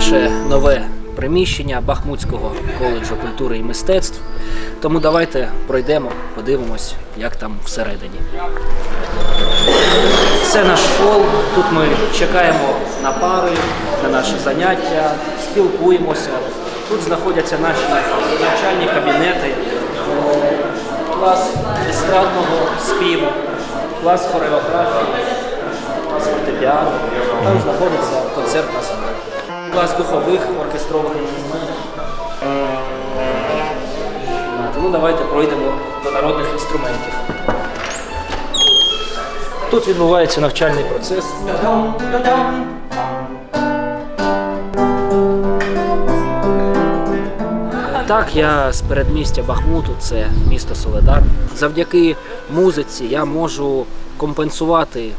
наше нове приміщення Бахмутського коледжу культури і мистецтв. Тому давайте пройдемо, подивимось, як там всередині. Це наш хол. Тут ми чекаємо на пари, на наші заняття, спілкуємося. Тут знаходяться наші навчальні кабінети, клас естрадного співу, клас хореографії, клас фортепіано. Там знаходиться концертна зала. Клас духових оркестрових інструментів. Тому давайте пройдемо до народних інструментів. Тут відбувається навчальний процес. Так, я з передмістя Бахмуту, це місто Соледар. Завдяки музиці я можу компенсувати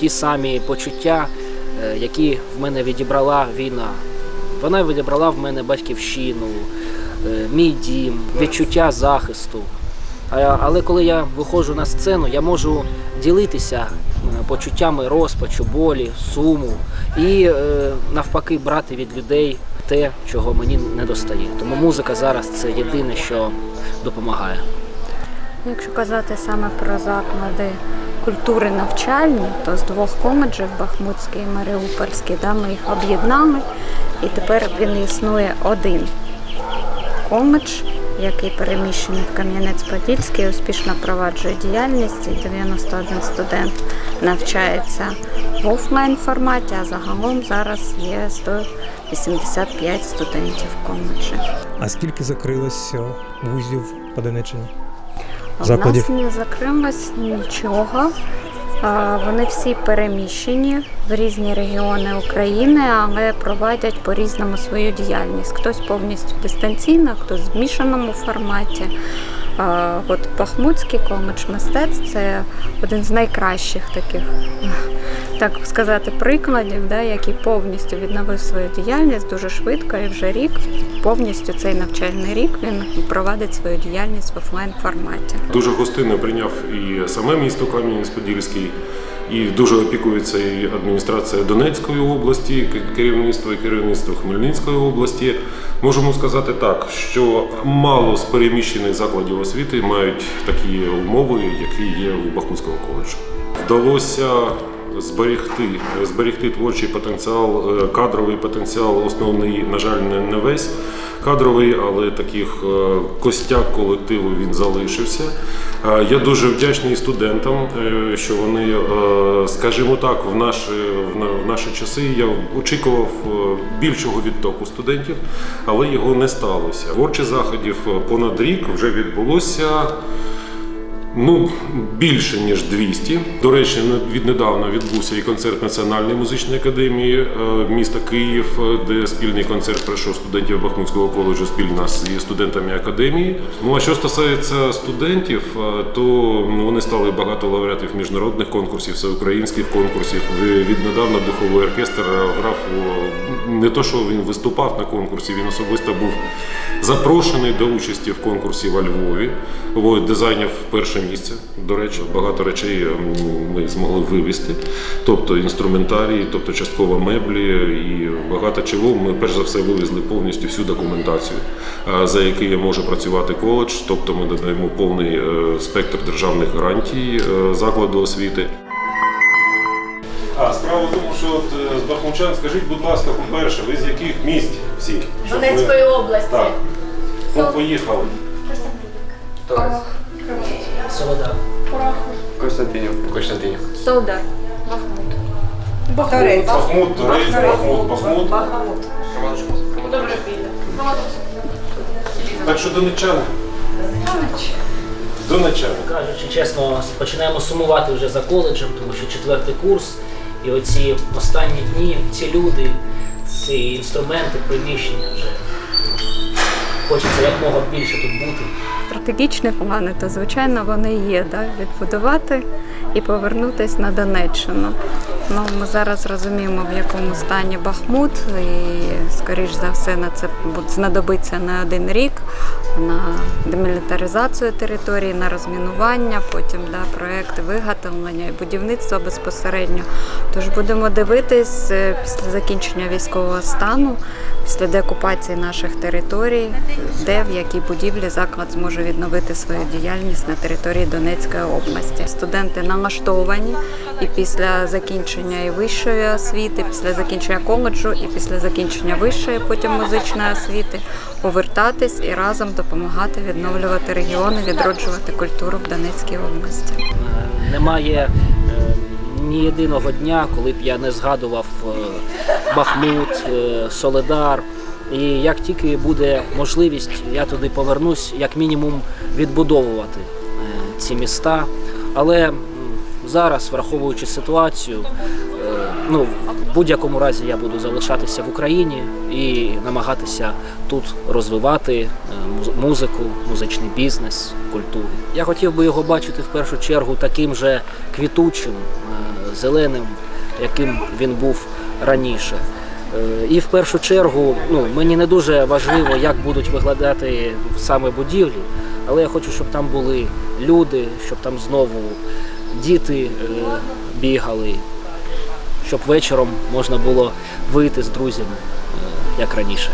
ті самі почуття, е, які в мене відібрала війна. Вона відібрала в мене батьківщину, е, мій дім, відчуття захисту. Але коли я виходжу на сцену, я можу ділитися е, почуттями розпачу, болі, суму і е, навпаки брати від людей те, чого мені не достає. Тому музика зараз це єдине, що допомагає. Якщо казати саме про заклади культури навчальні, то з двох коледжів Бахмутський і Маріупольський, да, ми їх об'єднали, і тепер він існує один коледж, який переміщений в Кам'янець-Подільський, успішно проваджує діяльність. і 91 студент навчається в офлайн форматі, а загалом зараз є 185 студентів в коледжі. А скільки закрилось е, вузів по Донеччині? У нас не закрилось нічого. Вони всі переміщені в різні регіони України, але проводять по-різному свою діяльність. Хтось повністю дистанційно, хтось в змішаному форматі. От Бахмутський коледж мистецтв це один з найкращих таких, так сказати, прикладів, да, який повністю відновив свою діяльність дуже швидко і вже рік, повністю цей навчальний рік він проводить свою діяльність в офлайн форматі. Дуже гостинно прийняв і саме місто Кам'янець-Подільський, і дуже опікується і адміністрація Донецької області, керівництво і керівництво Хмельницької області. Можемо сказати так, що мало з переміщених закладів освіти мають такі умови, які є у Бахмутського коледжу. Вдалося зберегти, зберегти творчий потенціал, е, кадровий потенціал, основний, на жаль, не, весь кадровий, але таких е, костяк колективу він залишився. Е, Я дуже вдячний студентам, що вони, скажімо так, в наші, в наші часи я очікував більшого відтоку студентів, але його не сталося. Творчих заходів понад рік вже відбулося. Ну, більше ніж 200. До речі, віднедавна відбувся і концерт Національної музичної академії е, міста Київ, е, де спільний концерт пройшов студентів Бахмутського коледжу спільно з студентами академії. Ну а що стосується студентів, е, то ну, вони стали багато лауреатів міжнародних конкурсів, всеукраїнських конкурсів. Віднедавна духовий оркестр грав не то, що він виступав на конкурсі, він особисто був запрошений до участі в конкурсі во Львові. Де зайняв перше місце. До речі, багато речей ем, ми змогли вивезти, тобто інструментарій, тобто частково меблі і багато чого. Ми перш за все вивезли повністю всю документацію, за якою може працювати коледж. Тобто ми додаємо повний е, спектр державних гарантій е, закладу освіти. А справа в тому, що от е, з Бахмучан, скажіть, будь ласка, по-перше, ви з яких місць всі? Щоб ви- Донецької області. Так. Ну, поїхали. Солодар. Константинів. Константинів. Солдар. Торець. Бахмут, Торейць, Бахмут, Бахмут. Добре піде. Так що донечани. Донечани. Кажучи чесно, починаємо сумувати вже за коледжем, тому що четвертий курс, і оці останні дні, ці люди, ці інструменти, приміщення вже хочеться якмога більше тут бути. Стратегічні плани, то звичайно вони є, да? відбудувати і повернутися на Донеччину. Ну, ми зараз розуміємо, в якому стані Бахмут, і скоріш за все на це знадобиться не один рік на демілітаризацію території, на розмінування, потім да, проекти виготовлення і будівництва безпосередньо. Тож будемо дивитись е, після закінчення військового стану, після деокупації наших територій, де в якій будівлі заклад зможе відновити свою діяльність на території Донецької області. Студенти налаштовані і після закінчення і вищої освіти, після закінчення коледжу і після закінчення вищої, потім музичної освіти, повертатись і разом допомагати відновлювати регіони, відроджувати культуру в Донецькій області. Е, Немає е, ні єдиного дня, коли б я не згадував е, Бахмут, Соледар. І як тільки буде можливість, я туди повернусь, як мінімум відбудовувати ці міста. Але зараз, враховуючи ситуацію, е, ну, в будь-якому разі я буду залишатися в Україні і намагатися тут розвивати е, музику, музичний бізнес, культуру. Я хотів би його бачити в першу чергу таким же квітучим, е, зеленим, яким він був раніше. І в першу чергу, ну мені не дуже важливо, як будуть виглядати саме будівлі, але я хочу, щоб там були люди, щоб там знову діти е, бігали, щоб вечором можна було вийти з друзями, е, як раніше.